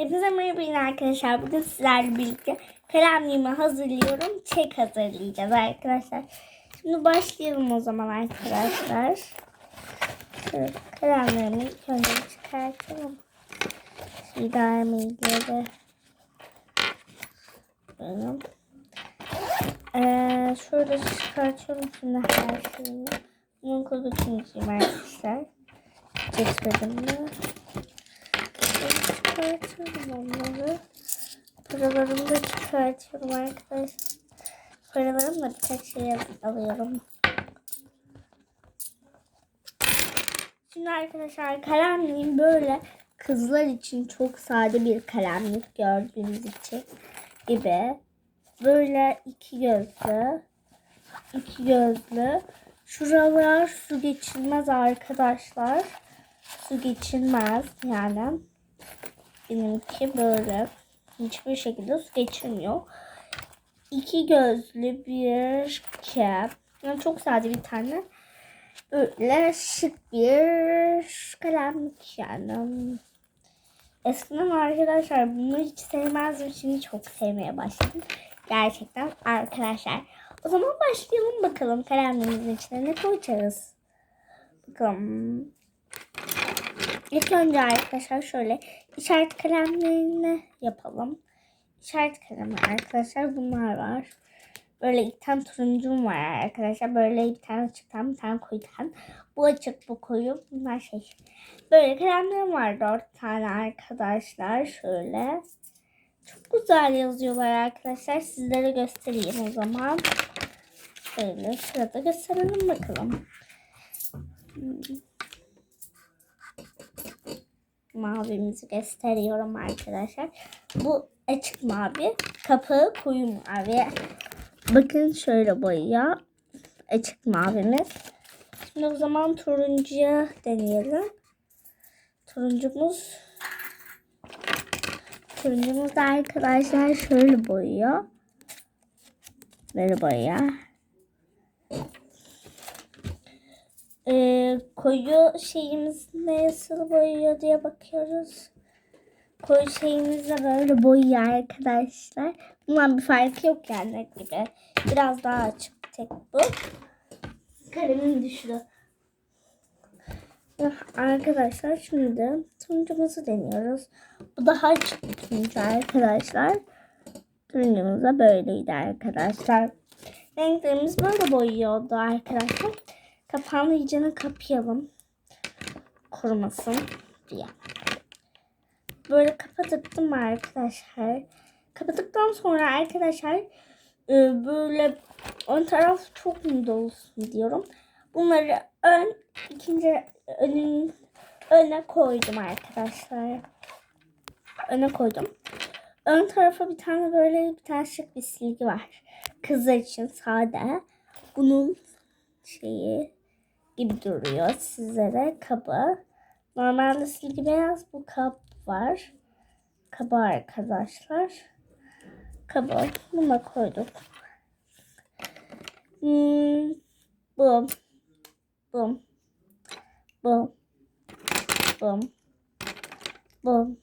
Hepinize merhaba arkadaşlar. Bugün sizlerle birlikte kalemliğimi hazırlıyorum. Çek hazırlayacağız arkadaşlar. Şimdi başlayalım o zaman arkadaşlar. Şöyle kalemlerimi önce çıkartalım. Sigarmileri. Benim. Ee, şöyle çıkartıyorum şimdi her şeyi. Bunun kodu ikinciyim arkadaşlar. Geçmedim mi? Çıkartıyorum onları. Paralarımı da çıkartıyorum arkadaşlar. Paralarımla birkaç şey alıyorum. Şimdi arkadaşlar kalemliğim böyle kızlar için çok sade bir kalemlik gördüğünüz için gibi. Böyle iki gözlü. iki gözlü. Şuralar su geçirmez arkadaşlar. Su geçirmez yani. Benimki böyle. Hiçbir şekilde su geçirmiyor. İki gözlü bir kep. Yani çok sade bir tane. Böyle şık bir kalemlik yani. Eskiden arkadaşlar bunu hiç sevmezdim. Şimdi çok sevmeye başladım. Gerçekten arkadaşlar. O zaman başlayalım bakalım kalemlerimizin içine ne koyacağız. Bakalım. İlk önce arkadaşlar şöyle işaret kalemlerini yapalım. İşaret kalemi arkadaşlar bunlar var. Böyle iki tane turuncum var arkadaşlar. Böyle bir tane açıktan bir tane koyudan. Bu açık bu koyu bunlar şey. Böyle kalemlerim var dört tane arkadaşlar. Şöyle. Çok güzel yazıyorlar arkadaşlar. Sizlere göstereyim o zaman. Şöyle şurada gösterelim bakalım. Hmm. Mavimizi gösteriyorum arkadaşlar. Bu açık mavi. Kapağı koyu mavi. Bakın şöyle boyuyor. Açık mavimiz. Şimdi o zaman turuncuya deneyelim. Turuncumuz Turuncumuz da arkadaşlar şöyle boyuyor. Böyle boyuyor. Ee, koyu şeyimiz nasıl boyuyor diye bakıyoruz. Koyu şeyimiz de böyle boyuyor arkadaşlar. Bundan bir farkı yok yani gibi. Biraz daha açık tek bu. Kalemim düştü. Arkadaşlar şimdi turuncumuzu deniyoruz. Bu daha açık bir turuncu arkadaşlar. Turuncumuz da böyleydi arkadaşlar. Renklerimiz böyle boyuyordu arkadaşlar. Kapağını iyicene kapayalım. Kurumasın diye. Böyle kapattım arkadaşlar. Kapattıktan sonra arkadaşlar e, böyle ön taraf çok mu olsun diyorum. Bunları ön ikinci önün öne koydum arkadaşlar. Öne koydum. Ön tarafa bir tane böyle bir tane şık bir silgi var. Kızlar için sade. Bunun şeyi gibi duruyor sizlere kabı. Normalde silgi beyaz bu kap var. Kabı arkadaşlar. Kabı buna koyduk. Hmm, bu. Bu. Bu. Bu. Bu.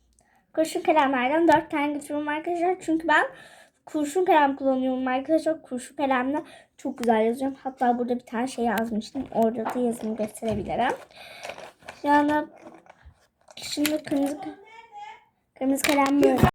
Kurşun kalemlerden dört tane getiriyorum arkadaşlar. Çünkü ben kurşun kalem kullanıyorum arkadaşlar. Kurşun kalemle çok güzel yazıyorum. Hatta burada bir tane şey yazmıştım. Orada da yazımı gösterebilirim. Yani şimdi kırmızı, kırmızı kalem böyle.